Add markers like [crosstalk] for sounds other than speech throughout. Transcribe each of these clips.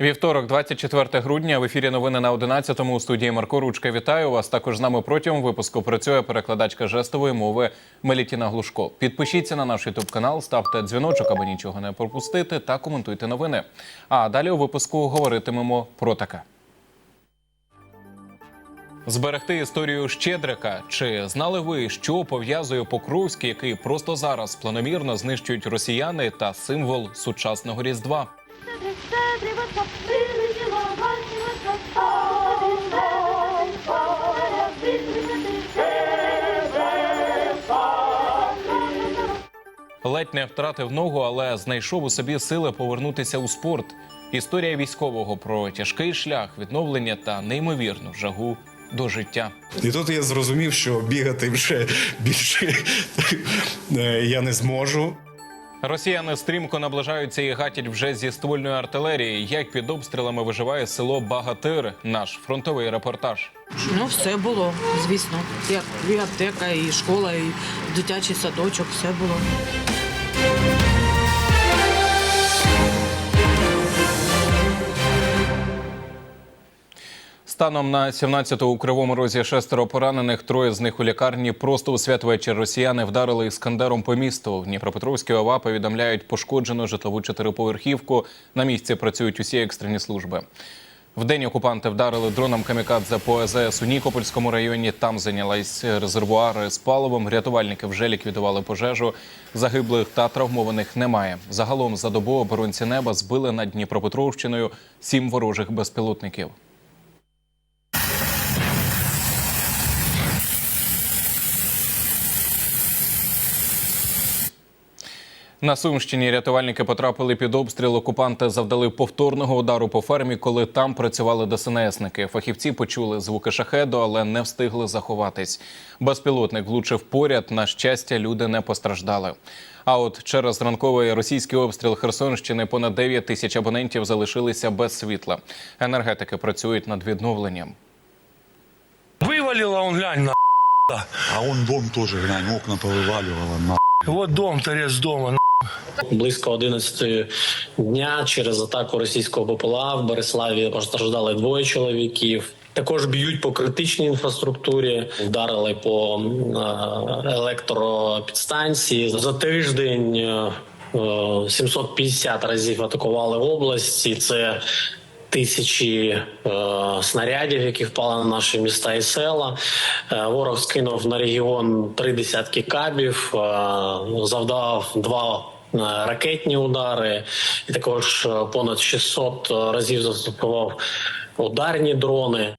Вівторок, 24 грудня, в ефірі новини на 11-му у студії Марко Ручка. Вітаю вас. Також з нами протягом випуску працює перекладачка жестової мови Мелітіна Глушко. Підпишіться на наш ютуб канал, ставте дзвіночок, аби нічого не пропустити, та коментуйте новини. А далі у випуску говоритимемо про таке. Зберегти історію Щедрика. Чи знали ви, що пов'язує Покровський, який просто зараз планомірно знищують росіяни та символ сучасного різдва? Ледь не втратив ногу, але знайшов у собі сили повернутися у спорт. Історія військового про тяжкий шлях, відновлення та неймовірну жагу до життя. І тут я зрозумів, що бігати вже більше е, я не зможу. Росіяни стрімко наближаються і гатять вже зі ствольної артилерії. Як під обстрілами виживає село Багатир, наш фронтовий репортаж. Ну, все було, звісно. Як і аптека, і школа, і дитячий садочок, все було. Станом на 17-го у Кривому Розі шестеро поранених, троє з них у лікарні. Просто у святвечір росіяни вдарили іскандером по місту. В Дніпропетровській ОВА повідомляють пошкоджену житлову чотириповерхівку. На місці працюють усі екстрені служби. Вдень окупанти вдарили дроном камікадзе по АЗС у Нікопольському районі. Там зайнялись резервуари з паливом. Рятувальники вже ліквідували пожежу. Загиблих та травмованих немає. Загалом за добу оборонці неба збили над Дніпропетровщиною сім ворожих безпілотників. На Сумщині рятувальники потрапили під обстріл. Окупанти завдали повторного удару по фермі, коли там працювали ДСНСники. Фахівці почули звуки шахеду, але не встигли заховатись. Безпілотник влучив поряд. На щастя, люди не постраждали. А от через ранковий російський обстріл Херсонщини понад 9 тисяч абонентів залишилися без світла. Енергетики працюють над відновленням. Вывалило он, глянь, на. А он дом тоже, глянь, окна повываливало, на. Вот дом, торец дома, на. Близько 11 дня через атаку російського БПЛА в Береславі постраждали двоє чоловіків. Також б'ють по критичній інфраструктурі, вдарили по е, електропідстанції. За тиждень е, е, 750 разів атакували область. І Це тисячі е, снарядів, які впали на наші міста і села. Ворог скинув на регіон три десятки кабів, завдав два ракетні удари, і також е, понад 600 разів застосував ударні дрони.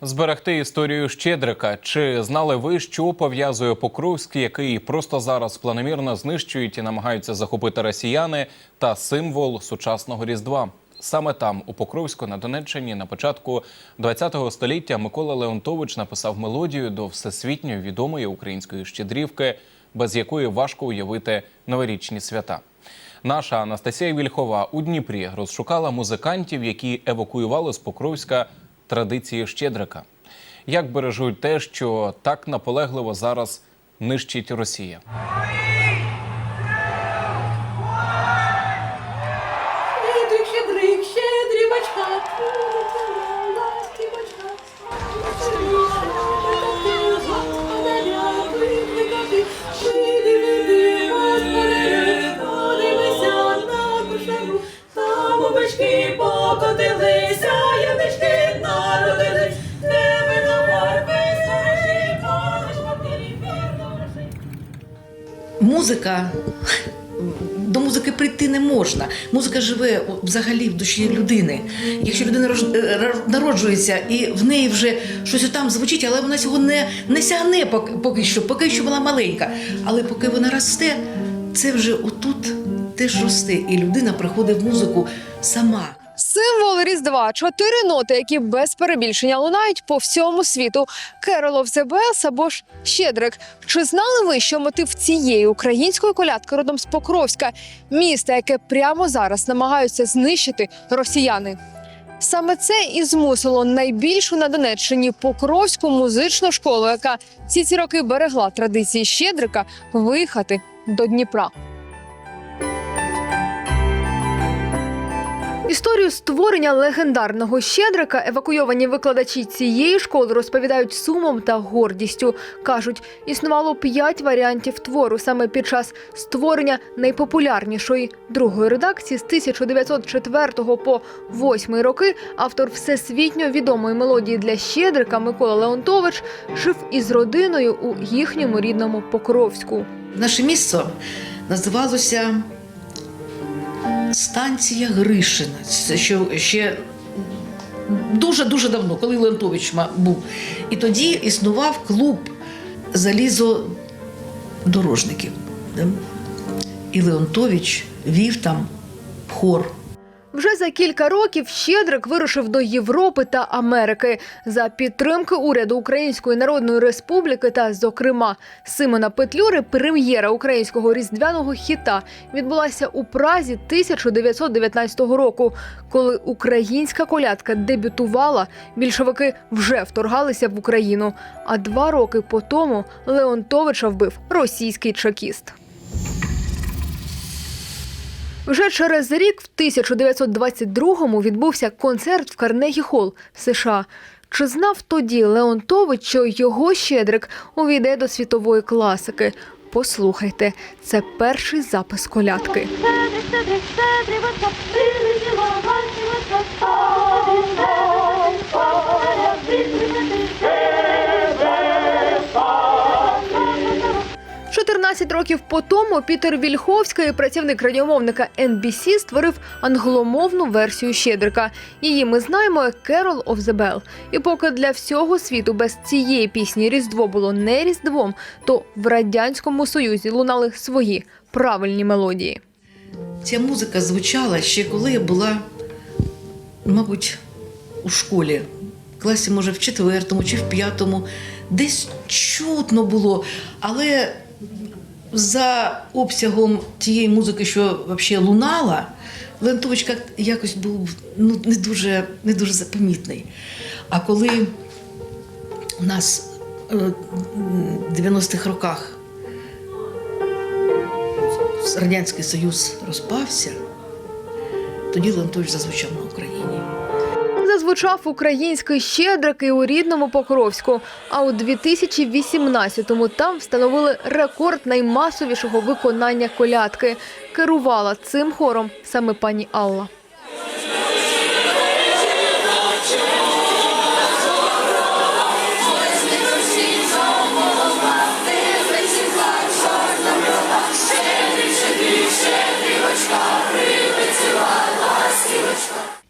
Зберегти історію Щедрика. Чи знали ви, що пов'язує Покровський, який просто зараз планомірно знищують і намагаються захопити росіяни, та символ сучасного різдва? Саме там, у Покровську, на Донеччині, на початку ХХ століття Микола Леонтович написав мелодію до всесвітньо відомої української щедрівки, без якої важко уявити новорічні свята. Наша Анастасія Вільхова у Дніпрі розшукала музикантів, які евакуювали з Покровська традиції Щедрика. Як бережуть те, що так наполегливо зараз нищить Росія? Покотилися, янички барви, хороші, матері, вірно, музика. До музики прийти не можна. Музика живе взагалі в душі людини. Якщо людина е, народжується і в неї вже щось там звучить, але вона цього не, не сягне поки що, поки що вона маленька. Але поки вона росте, це вже отут теж росте, і людина приходить в музику сама. Символ Різдва чотири ноти, які без перебільшення лунають по всьому світу. Carol of або ж Щедрик. Чи знали ви, що мотив цієї української колядки родом з Покровська, міста, яке прямо зараз намагаються знищити росіяни? Саме це і змусило найбільшу на Донеччині Покровську музичну школу, яка всі ці роки берегла традиції Щедрика, виїхати до Дніпра. Історію створення легендарного щедрика евакуйовані викладачі цієї школи розповідають сумом та гордістю. кажуть, існувало п'ять варіантів твору саме під час створення найпопулярнішої другої редакції з 1904 по 8 роки. Автор всесвітньо відомої мелодії для щедрика Микола Леонтович жив із родиною у їхньому рідному Покровську. Наше місце називалося станція Гришина. Це ще, дуже-дуже давно, коли Леонтович був. І тоді існував клуб залізодорожників. І Леонтович вів там хор. Вже за кілька років Щедрик вирушив до Європи та Америки за підтримки уряду Української Народної Республіки та, зокрема, Симона Петлюри. Прем'єра українського різдвяного хіта відбулася у Празі 1919 року. Коли українська колядка дебютувала, більшовики вже вторгалися в Україну. А два роки по тому Леонтовича вбив російський чекіст. Вже через рік, в 1922-му, відбувся концерт в Карнегі Холл, США. Чи знав тоді Леонтович, що його щедрик увійде до світової класики? Послухайте, це перший запис колядки. Щедрик, 14 років по тому Пітер Вільховський, працівник радіомовника NBC, створив англомовну версію Щедрика. Її ми знаємо як Carol of the Bell. І поки для всього світу без цієї пісні Різдво було не Різдвом, то в радянському союзі лунали свої правильні мелодії. Ця музика звучала ще коли я була, мабуть, у школі, в класі, може, в четвертому чи в п'ятому. Десь чутно було, але за обсягом тієї музики, що взагалі лунала, Лентович якось був ну, не, дуже, не дуже запомітний. А коли у нас е, в 90-х роках Радянський Союз розпався, тоді Леонтович зазвучав на український щедрик і у рідному Покровську. А у 2018-му там встановили рекорд наймасовішого виконання колядки. Керувала цим хором саме пані Алла.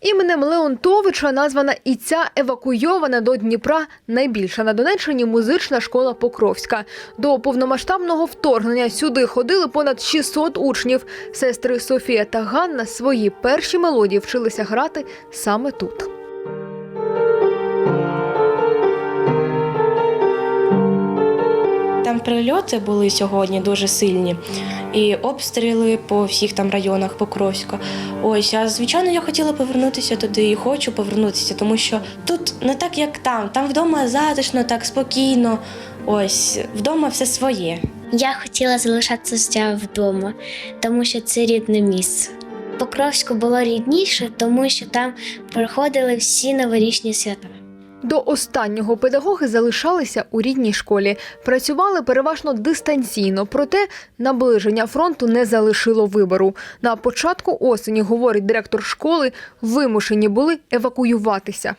Іменем Леонтовича названа і ця евакуйована до Дніпра найбільша на Донеччині музична школа Покровська. До повномасштабного вторгнення сюди ходили понад 600 учнів. Сестри Софія та Ганна свої перші мелодії вчилися грати саме тут. Прильоти були сьогодні дуже сильні, і обстріли по всіх там районах Покровська. Ось, а звичайно, я хотіла повернутися туди і хочу повернутися, тому що тут не так, як там. Там вдома затишно, так спокійно. Ось вдома все своє. Я хотіла залишатися вдома, тому що це рідне місце. Покровську було рідніше, тому що там проходили всі новорічні свята. До останнього педагоги залишалися у рідній школі, працювали переважно дистанційно, проте наближення фронту не залишило вибору. На початку осені, говорить директор школи, вимушені були евакуюватися.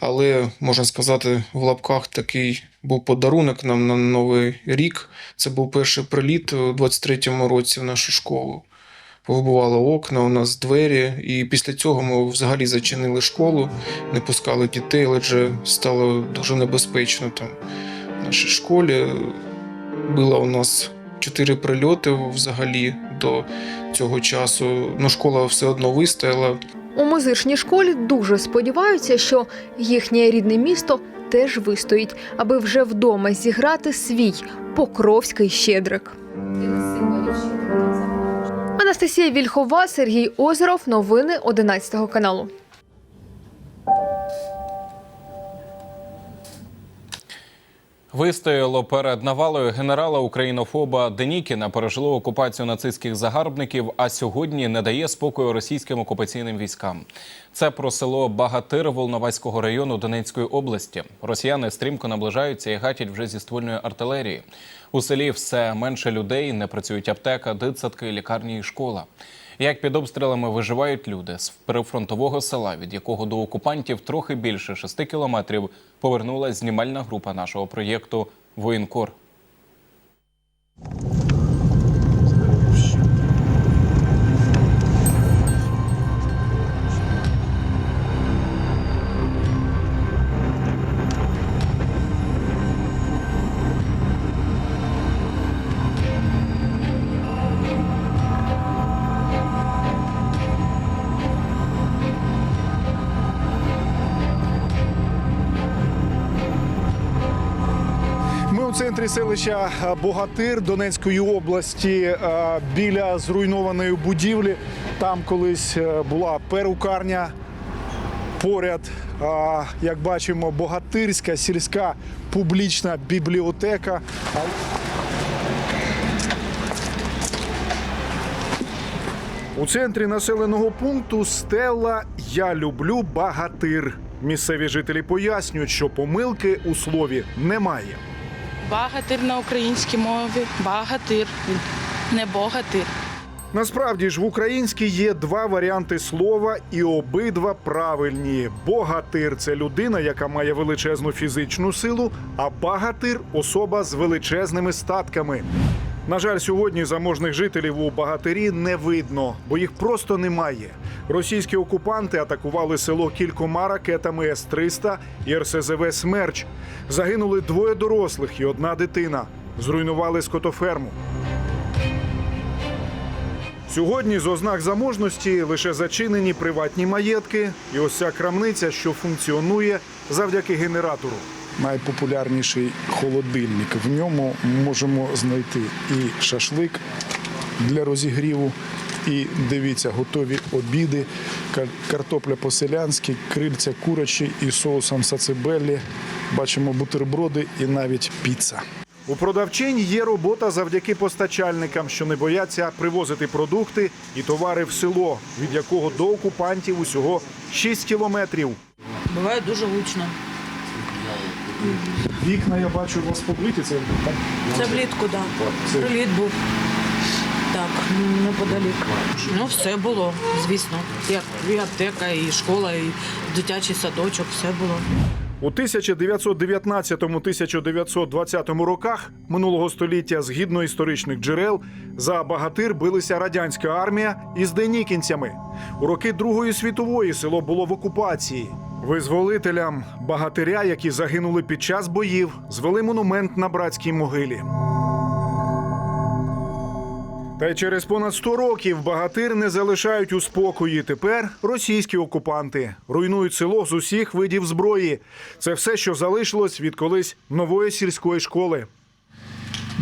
Але можна сказати, в лапках такий був подарунок нам на новий рік. Це був перший приліт у 23-му році в нашу школу. Повибували окна, у нас двері, і після цього ми взагалі зачинили школу, не пускали дітей, адже стало дуже небезпечно там в нашій школі. Було у нас чотири прильоти взагалі до цього часу. Ну, школа все одно вистояла. У музичній школі дуже сподіваються, що їхнє рідне місто теж вистоїть, аби вже вдома зіграти свій покровський щедрик. Анастасія Вільхова, Сергій Озеров. Новини 11 каналу. Вистояло перед навалою генерала Українофоба Денікіна, пережило окупацію нацистських загарбників, а сьогодні не дає спокою російським окупаційним військам. Це про село Багатир Волноваського району Донецької області. Росіяни стрімко наближаються і гатять вже зі ствольної артилерії. У селі все менше людей, не працюють аптека, дитсадки, лікарні і школа. Як під обстрілами виживають люди з прифронтового села, від якого до окупантів трохи більше шести кілометрів, повернулась знімальна група нашого проєкту Воєнкор. У центрі селища е, Богатир Донецької області е, біля зруйнованої будівлі. Там колись е, була перукарня. Поряд, як бачимо, богатирська сільська публічна бібліотека. У центрі населеного пункту стела Я люблю багатир. Місцеві жителі пояснюють, що помилки у слові немає. Багатир на українській мові, багатир, не богатир. Насправді ж в українській є два варіанти слова, і обидва правильні. Богатир це людина, яка має величезну фізичну силу, а багатир особа з величезними статками. На жаль, сьогодні заможних жителів у багатирі не видно, бо їх просто немає. Російські окупанти атакували село кількома ракетами С-300 і РСЗВ Смерч. Загинули двоє дорослих і одна дитина. Зруйнували скотоферму. Сьогодні з ознак заможності лише зачинені приватні маєтки, і ось ця крамниця, що функціонує завдяки генератору. Найпопулярніший холодильник. В ньому можемо знайти і шашлик для розігріву, і дивіться, готові обіди, картопля по-селянськи, крильця курячі із соусом сацебеллі. Бачимо бутерброди і навіть піца. У продавчинь є робота завдяки постачальникам, що не бояться привозити продукти і товари в село, від якого до окупантів усього 6 кілометрів. Буває дуже гучно. Вікна я бачу у вас побиті. Це так Це влітку, так. Це- Приліт був. Так, неподалік. Ну, все було, звісно. Як і аптека, і школа, і дитячий садочок, все було. у 1919-1920 роках минулого століття, згідно історичних джерел, за багатир билися радянська армія із денікінцями. У роки Другої світової село було в окупації. Визволителям багатиря, які загинули під час боїв, звели монумент на братській могилі. Та й через понад 100 років багатир не залишають у спокої. Тепер російські окупанти руйнують село з усіх видів зброї. Це все, що залишилось від колись нової сільської школи.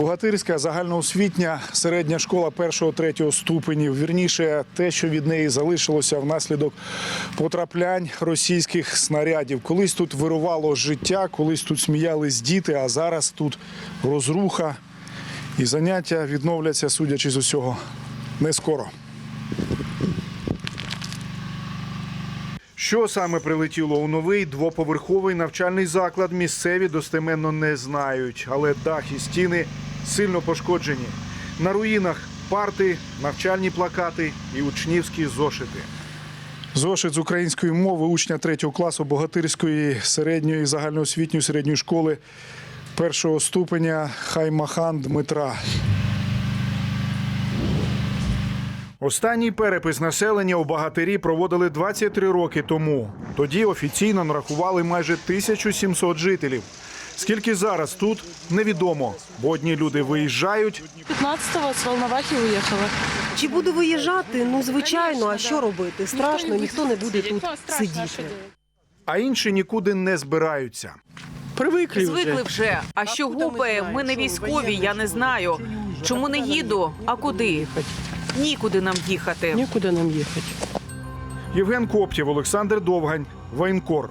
Богатирська загальноосвітня середня школа першого-третього ступенів. Вірніше, те, що від неї залишилося внаслідок потраплянь російських снарядів. Колись тут вирувало життя, колись тут сміялись діти, а зараз тут розруха. І заняття відновляться, судячи з усього, не скоро. Що саме прилетіло у новий двоповерховий навчальний заклад, місцеві достеменно не знають, але дах і стіни сильно пошкоджені. На руїнах парти, навчальні плакати і учнівські зошити. Зошит з української мови учня третього класу Богатирської середньої загальноосвітньої середньої школи першого ступеня Хаймахан Дмитра. Останній перепис населення у Багатирі проводили 23 роки тому. Тоді офіційно нарахували майже 1700 жителів. Скільки зараз тут невідомо, бо одні люди виїжджають, 15-го з Волновахи уїхала. Чи буду виїжджати? Ну звичайно, а що робити? Страшно, ніхто не буде тут сидіти. а інші нікуди не збираються. Привикли Звикли вже. А що гупає? Ми не військові, я не знаю. Чому не їду? А куди? Нікуди нам їхати. Нікуди нам їхати. Євген Коптєв, Олександр Довгань, Воєнкор.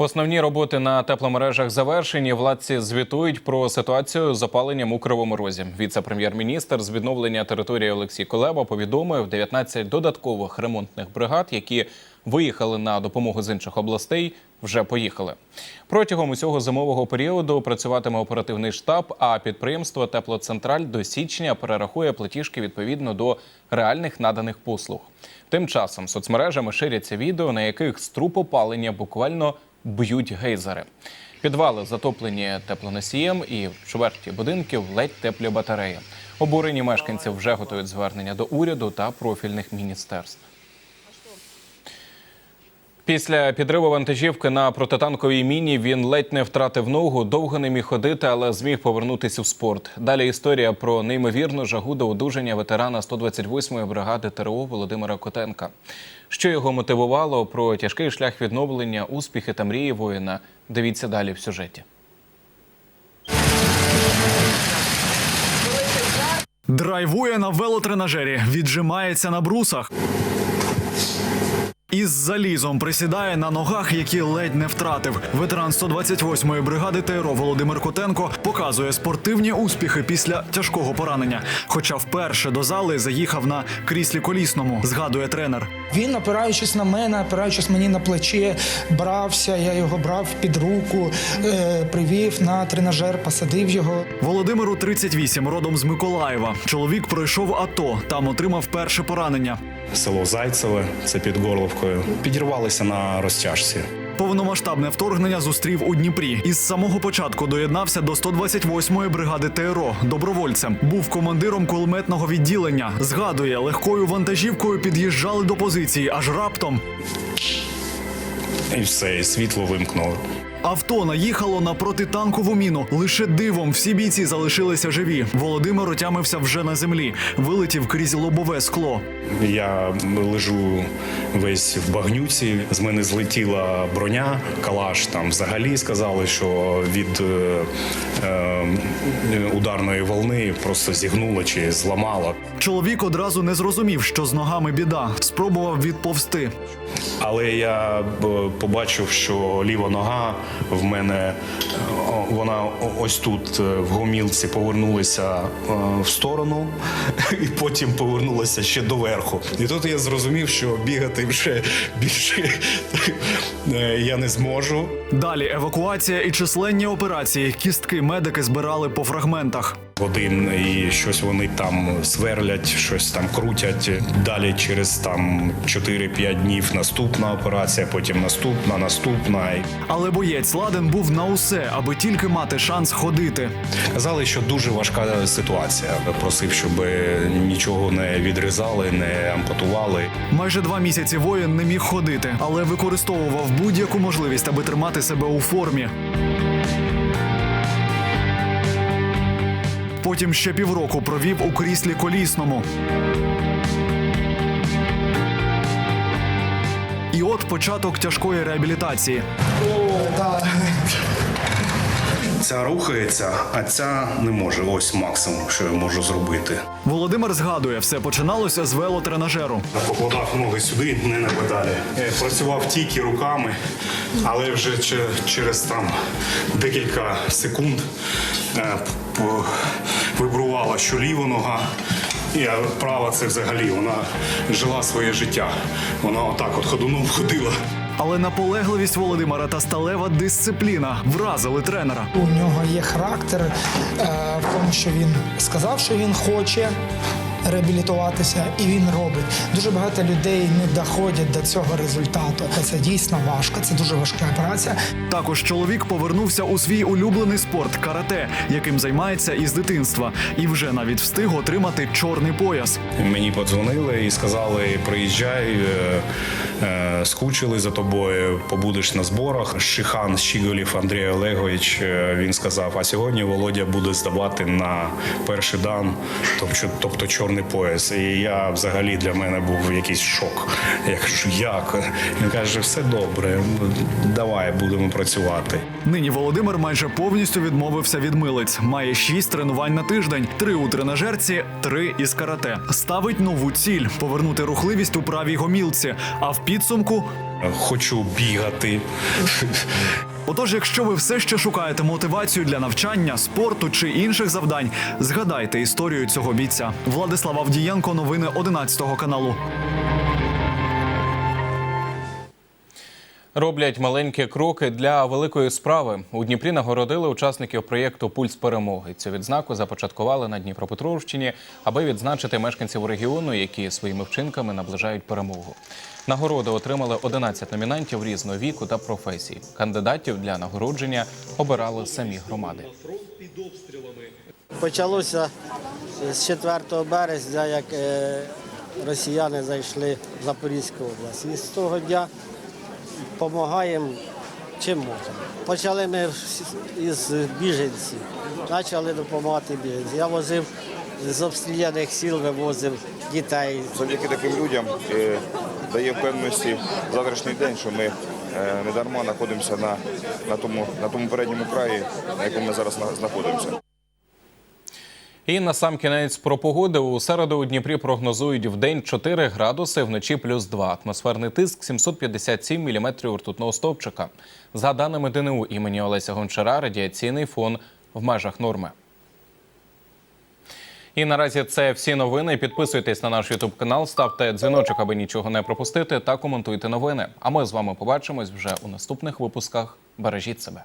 Основні роботи на тепломережах завершені. Владці звітують про ситуацію з опаленням у Кривому Розі. Віце-прем'єр-міністр з відновлення території Олексій Колеба повідомив 19 додаткових ремонтних бригад, які виїхали на допомогу з інших областей. Вже поїхали протягом усього зимового періоду. Працюватиме оперативний штаб. А підприємство Теплоцентраль до січня перерахує платіжки відповідно до реальних наданих послуг. Тим часом соцмережами ширяться відео, на яких з труб опалення буквально б'ють гейзери. Підвали затоплені теплоносієм і в чверті будинків ледь теплі батареї. Обурені мешканці вже готують звернення до уряду та профільних міністерств. Після підриву вантажівки на протитанковій міні він ледь не втратив ногу, довго не міг ходити, але зміг повернутися в спорт. Далі історія про неймовірну жагу до одужання ветерана 128-ї бригади ТРО Володимира Котенка. Що його мотивувало про тяжкий шлях відновлення, успіхи та мрії воїна. Дивіться далі в сюжеті. Драйвує на велотренажері, віджимається на брусах. Із залізом присідає на ногах, які ледь не втратив. Ветеран 128-ї бригади ТРО Володимир Котенко показує спортивні успіхи після тяжкого поранення. Хоча вперше до зали заїхав на кріслі колісному, згадує тренер. Він, опираючись на мене, опираючись мені на плече, брався. Я його брав під руку, е, привів на тренажер, посадив його. Володимиру 38, родом з Миколаєва. Чоловік пройшов АТО, там отримав перше поранення. Село Зайцеве, це під Горловкою. Підірвалися на розтяжці. Повномасштабне вторгнення зустрів у Дніпрі. Із самого початку доєднався до 128-ї бригади ТРО добровольцем. Був командиром кулеметного відділення. Згадує, легкою вантажівкою під'їжджали до позиції, аж раптом І все, і світло вимкнуло. Авто наїхало на протитанкову міну. Лише дивом всі бійці залишилися живі. Володимир отямився вже на землі, вилетів крізь лобове скло. Я лежу весь в багнюці. З мене злетіла броня, калаш. Там взагалі сказали, що від е, е, ударної волни просто зігнуло чи зламало. Чоловік одразу не зрозумів, що з ногами біда. Спробував відповсти. Але я побачив, що ліва нога в мене вона ось тут е, в гомілці повернулася е, в сторону, [laughs] і потім повернулася ще доверху. І тут я зрозумів, що бігати вже більше [laughs] е, я не зможу. Далі евакуація і численні операції. Кістки медики збирали по фрагментах. Один і щось вони там сверлять, щось там крутять. Далі через там 4-5 днів наступна операція, потім наступна, наступна. Але боєць ладен був на усе, аби тільки мати шанс ходити. Казали, що дуже важка ситуація. Просив, щоб нічого не відрізали, не ампутували. Майже два місяці воїн не міг ходити, але використовував будь-яку можливість, аби тримати себе у формі. Потім ще півроку провів у кріслі колісному. І от початок тяжкої реабілітації. Ця рухається, а ця не може. Ось максимум, що я можу зробити. Володимир згадує, все починалося з велотренажеру. Покладав ноги сюди, не на педалі. Е, Працював тільки руками, але вже через там декілька секунд е, по- вибрувала, що ліва нога. І права це взагалі вона жила своє життя. Вона отак от ходуном ходила. Але наполегливість Володимира та сталева дисципліна вразили тренера. У нього є характер е, в тому, що він сказав, що він хоче реабілітуватися, і він робить. Дуже багато людей не доходять до цього результату. Це дійсно важко. Це дуже важка операція. Також чоловік повернувся у свій улюблений спорт карате, яким займається із дитинства, і вже навіть встиг отримати чорний пояс. Мені подзвонили і сказали: приїжджай, е, е, скучили за тобою, побудеш на зборах. Шихан Щіголів Андрій Олегович е, він сказав: а сьогодні Володя буде здавати на перший дан, тобто, тобто чорний пояс. І я взагалі для мене був якийсь шок. Я кажу, як? Він каже, все добре, давай будемо працювати. Нині Володимир майже повністю відмовився від милиць. Має шість тренувань на тиждень: три у тренажерці, три із карате. Ставить нову ціль повернути рухливість у правій гомілці. А в підсумку Хочу бігати. Отож, якщо ви все ще шукаєте мотивацію для навчання, спорту чи інших завдань, згадайте історію цього бійця. Владислав Авдієнко, новини 11 каналу. Роблять маленькі кроки для великої справи. У Дніпрі нагородили учасників проєкту Пульс перемоги. Цю відзнаку започаткували на Дніпропетровщині, аби відзначити мешканців регіону, які своїми вчинками наближають перемогу. Нагороди отримали 11 номінантів різного віку та професій. Кандидатів для нагородження обирали самі громади. Почалося з 4 березня, як е, росіяни зайшли в Запорізьку область. І з того дня допомагаємо чим можемо. Почали ми із біженців, почали допомагати біженцям. Я возив з обстріляних сіл, вивозив дітей. Завдяки таким людям е, дає впевненості завтрашній день, що ми е, не дарма знаходимося на, на, тому, на тому передньому краї, на якому ми зараз знаходимося. І на сам кінець про погоду у середу у Дніпрі прогнозують в день 4 градуси, вночі плюс 2. Атмосферний тиск 757 міліметрів ртутного стовпчика. За даними ДНУ імені Олеся Гончара, радіаційний фон в межах норми. І наразі це всі новини. Підписуйтесь на наш Ютуб канал, ставте дзвіночок, аби нічого не пропустити, та коментуйте новини. А ми з вами побачимось вже у наступних випусках. Бережіть себе.